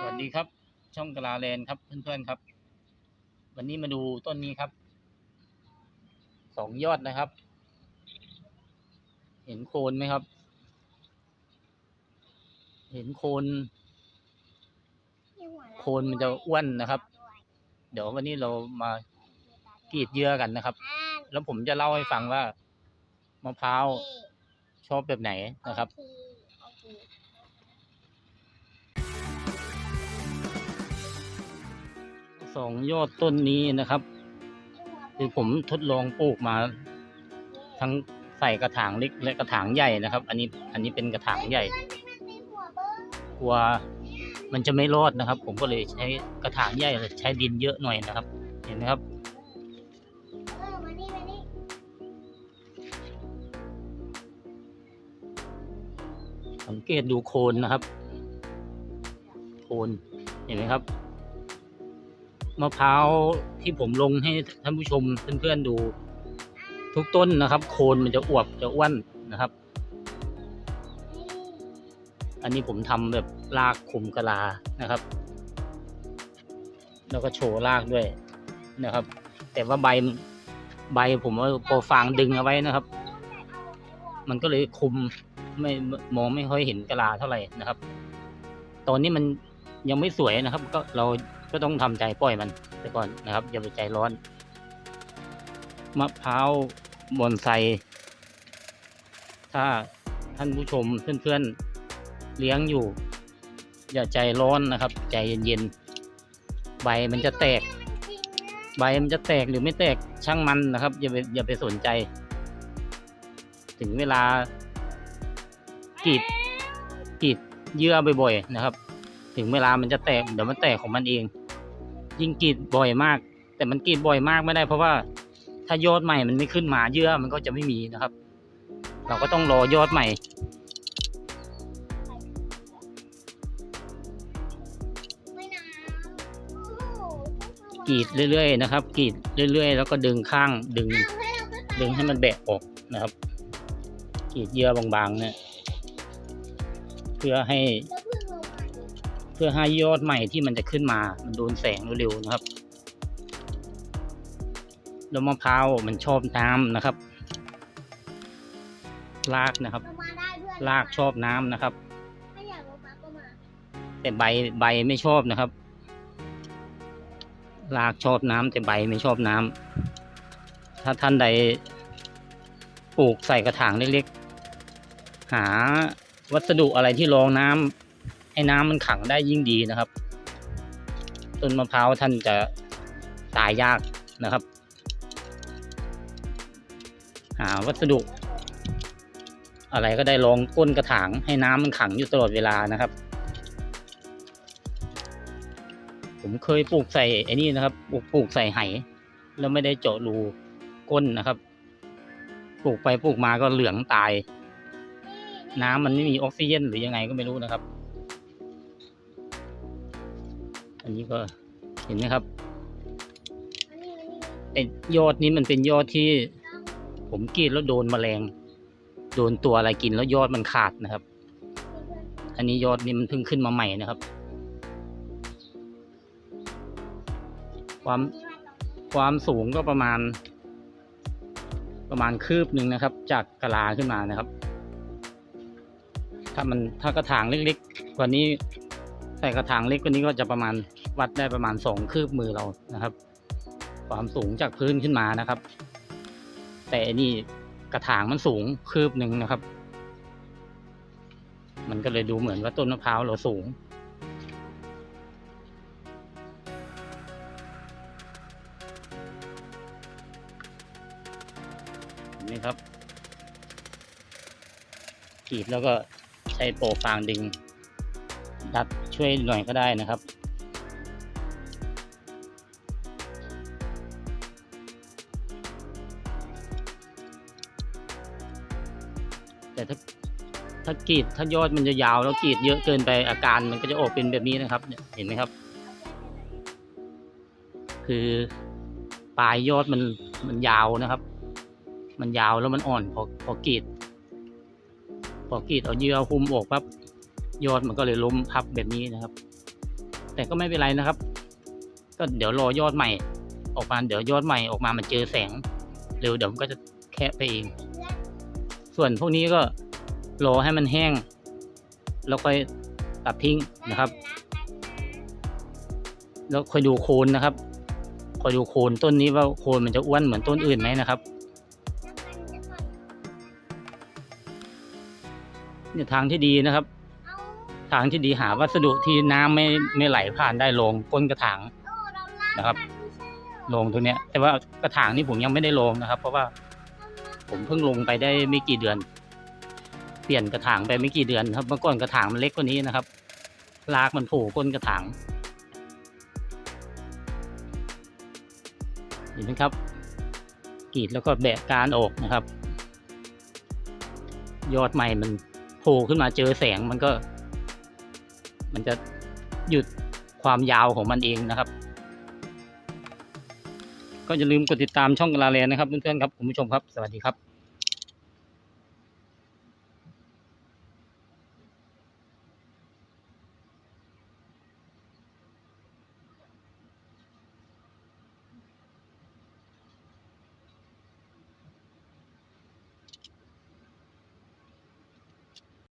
สวัสดีครับ ช่องกลาแลนครับเพื่อนๆครับ วันนี้มาดูต้นนี้ครับสองยอดนะครับ เห็นโคนไหมครับ เห็นโคน โคนมันจะอ้วนนะครับ เดี๋ยววันนี้เรามากรีดเยื่อกันนะครับ แล้วผมจะเล่าให้ฟังว่ามะพร้าวชอบแบบไหนนะครับ สองยอดต้นนี้นะครับ คือผมทดลองปลูกมา ทั้งใส่กระถางเล็กและกระถางใหญ่นะครับ อันนี้อันนี้เป็นกระถางใหญ่กลัวมันจะไม่รอดนะครับ ผมก็เลยใช้กระถางใหญ่ใช้ดินเยอะหน่อยนะครับ เห็นไหมครับสังเกตดูโคนนะครับ โคนเห็นไหมครับ มะพร้าวที่ผมลงให้ท่านผู้ชมเพื่อนๆดู ทุกต้นนะครับ โคนมันจะอวบจะอ้วนนะครับ อันนี้ผมทำแบบรากคุมกะลานะครับ แล้วก็โชว์รากด้วยนะครับ แต่ว่าใบใบผมเอาโปรฟางดึงเอาไว้นะครับ มันก็เลยคุมไม่มองไม่ค่อยเห็นกะลาเท่าไหร่นะครับ ตอนนี้มันยังไม่สวยนะครับ ก็เรา ก็ต้องทำใจปล่อยมันไปก่อนนะครับ อย่าไปใจร้อน มะพร้าวบอนไซ ถ้าท่านผู้ชมเพื่อนๆเลี้ยงอยู่ อย่าใจร้อนนะครับ ใจเย็นๆใบมันจะแตก ใบมันจะแตกหรือไม่แตกช่างมันนะครับ อย่าไปอย่าไปสนใจ ถึงเวลากรีดกรีดเยื่อบ่อยๆนะครับ ถึงเวลามันจะแตกเดี๋ยวมันแตกของมันเอง ยิ่งกรีดบ่อยมาก แต่มันกรีดบ่อยมากไม่ได้ เพราะว่าถ้ายอดใหม่มันไม่ขึ้นมาเยื่อมันก็จะไม่มีนะครับ เราก็ต้องรอยอดใหม่ กรีดเรื่อยๆนะครับกรีดเรื่อยๆ แล้วก็ดึงข้างดึง ดึงให้มันแบะออกนะครับกรีดเยื่อบางๆเนี่ยเพื่อให้ พื่อให้ยอดใหม่ที่มันจะขึ้นมา มันโดนแสงเร็วๆนะครับแล้วมะพร้าวมันชอบน้ำนะครับ รากนะครับ รากชอบน้ำนะครับถ้าอยากลงมาก็มาแต่ใบใบไม่ชอบนะครับ รากชอบน้ำแต่ใบไม่ชอบน้ำถ้าท่านใดปลูกใส่กระถางเล็กๆ หาวัสดุอะไรที่รองน้ำ ให้น้ำมันขังได้ยิ่งดีนะครับ ต้นมะพร้าวท่านจะตายยากนะครับ หาวัสดุ อะไรก็ได้รองก้นกระถางให้น้ำมันขังอยู่ตลอดเวลานะครับ ผมเคยปลูกใส่ไอ้นี่นะครับปลูกปลูกใส่ไหแล้วไม่ได้เจาะรูก้นนะครับ ปลูกไปปลูกมาก็เหลืองตาย น้ำมันไม่มีออกซิเจนหรือยังไงก็ไม่รู้นะครับ อันนี้ก็เห็นไหมครับอันนี้อันนี้ไอ้ยอดนี้มันเป็นยอดที่ผมกรีดแล้วโดนแมลง โดนตัวอะไรกินแล้วยอดมันขาดนะครับ อันนี้ยอดนี้มันเพิ่งขึ้นมาใหม่นะครับ ความความสูงก็ประมาณ ประมาณคืบหนึ่งนะครับ จากกะลาขึ้นมานะครับ ถ้ามันถ้ากระถางเล็กๆกว่านี้ใส่กระถางเล็กกว่านี้ก็จะประมาณ วัดได้ประมาณสองคืบมือเรานะครับ ความสูงจากพื้นขึ้นมานะครับ แต่นี่กระถางมันสูงคืบหนึ่งนะครับ มันก็เลยดูเหมือนว่าต้นมะพร้าวเราสูงนไหมครับกรีดแล้วก็ใช้โปรฟางดึงดัดช่วยหน่อยก็ได้นะครับ แต่ถ้าถ้ากรีดถ้ายอดมันจะยาวแล้วกรีดเยอะเกินไปอาการมันก็จะออกเป็นแบบนี้นะครับเนี่ยเห็นไหมครับ คือปลายยอดมันมันยาวนะครับ มันยาวแล้วมันอ่อนพอพอกรีดพอกรีดเอาเยื่อหุ้มออกปั๊บยอดมันก็เลยล้มพับแบบนี้นะครับ แต่ก็ไม่เป็นไรนะครับ ก็เดี๋ยวรอยอดใหม่ ออกมาเดี๋ยวยอดใหม่ออกมามันเจอแสง เร็วเดี๋ยวมันก็จะแคะไปเอง ส่วนพวกนี้ก็รอให้มันแห้ง แล้วค่อยตัดทิ้งนะครับ แล้วค่อยดูโคนนะครับคอยดูโคนต้นนี้ว่าโคนมันจะอ้วนเหมือนต้นอื่นไหมนะครับเนี่ยทางที่ดีนะครับ ทางที่ดีหาวัสดุที่น้ำไม่ไม่ไหลผ่านได้ลงก้นกระถางนะครับลงตรงเนี้ย แต่ว่ากระถางนี่ผมยังไม่ได้ลงนะครับ เพราะว่า ผมเพิ่งลงไปได้ไม่กี่เดือน เปลี่ยนกระถางไปไม่กี่เดือนครับ เมื่อก่อนกระถางมันเล็กกว่านี้นะครับ รากมันโผล่ก้นกระถางเห็นไหมครับกรีดแล้วก็แบะการออกนะครับ ยอดใหม่มันโผล่ขึ้นมาเจอแสงมันก็ มันจะหยุดความยาวของมันเองนะครับ ก็อย่าลืมกดติดตามช่องกลาแลนนะครับเพื่อนๆครับคุณผู้ชมครับสวัสดีครับ